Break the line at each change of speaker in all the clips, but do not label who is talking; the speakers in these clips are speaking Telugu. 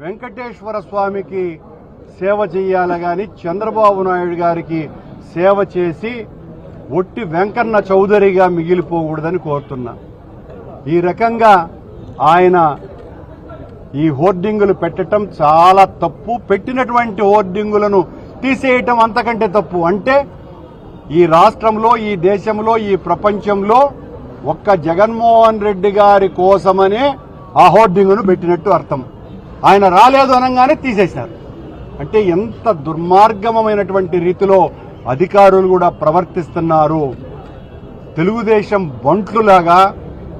వెంకటేశ్వర స్వామికి సేవ చేయాలి కానీ చంద్రబాబు నాయుడు గారికి సేవ చేసి ఒట్టి వెంకన్న చౌదరిగా మిగిలిపోకూడదని కోరుతున్నా. ఈ రకంగా ఆయన ఈ హోర్డింగులు పెట్టడం చాలా తప్పు. పెట్టినటువంటి హోర్డింగులను తీసేయటం అంతకంటే తప్పు అంటే ఈ రాష్ట్రంలో ఈ దేశంలో ఈ ప్రపంచంలో ఒక్క జగన్మోహన్ రెడ్డి గారి కోసమనే ఆ హోర్డింగును పెట్టినట్టు అర్థం. ఆయన రాలేదు అనగానే తీసేశారు. అంటే ఎంత దుర్మార్గమైనటువంటి రీతిలో అధికారులు కూడా ప్రవర్తిస్తున్నారు. తెలుగుదేశం బంట్లులాగా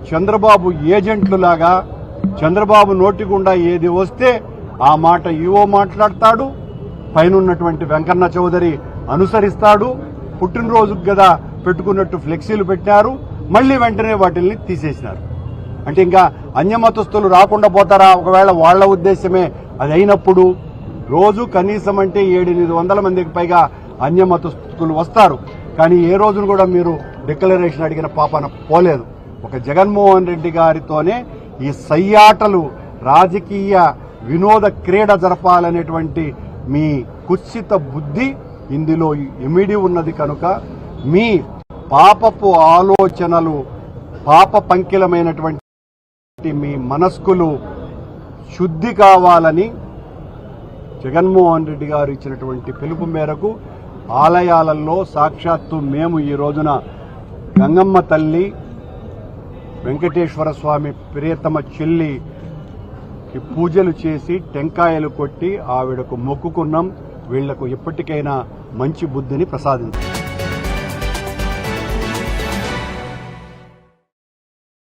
చంద్రబాబు ఏజెంట్లులాగా చంద్రబాబు నోటి గుండా ఏది వస్తే ఆ మాట ఈవో మాట్లాడతాడు పైనున్నటువంటి వెంకన్న చౌదరి అనుసరిస్తాడు పుట్టినరోజుకు కదా పెట్టుకున్నట్టు ఫ్లెక్సీలు పెట్టినారు మళ్ళీ వెంటనే వాటిల్ని తీసేసినారు. అంటే ఇంకా అన్యమతస్తులు రాకుండా పోతారా? ఒకవేళ వాళ్ళ ఉద్దేశమే అది అయినప్పుడు రోజు కనీసం అంటే ఏడెనిమిది వందల మందికి పైగా అన్యమతస్తులు వస్తారు. కానీ ఏ రోజును కూడా మీరు డిక్లరేషన్ అడిగిన పాపన పోలేదు. ఒక జగన్మోహన్ రెడ్డి గారితోనే ఈ సయ్యాటలు రాజకీయ వినోద క్రీడ జరపాలనేటువంటి మీ కుత్సిత బుద్ధి ఇందులో ఇమిడి ఉన్నది కనుక మీ పాపపు ఆలోచనలు పాప పంకిలమైనటువంటి మీ మనస్కులు శుద్ధి కావాలని జగన్మోహన్ రెడ్డి గారు ఇచ్చినటువంటి పిలుపు మేరకు ఆలయాలలో సాక్షాత్తు మేము ఈ రోజున గంగమ్మ తల్లి వెంకటేశ్వర స్వామి ప్రియతమ చెల్లి పూజలు చేసి టెంకాయలు కొట్టి ఆవిడకు మొక్కుకున్నాం. వీళ్ళకు ఎప్పటికైనా మంచి బుద్ధిని ప్రసాదించాం.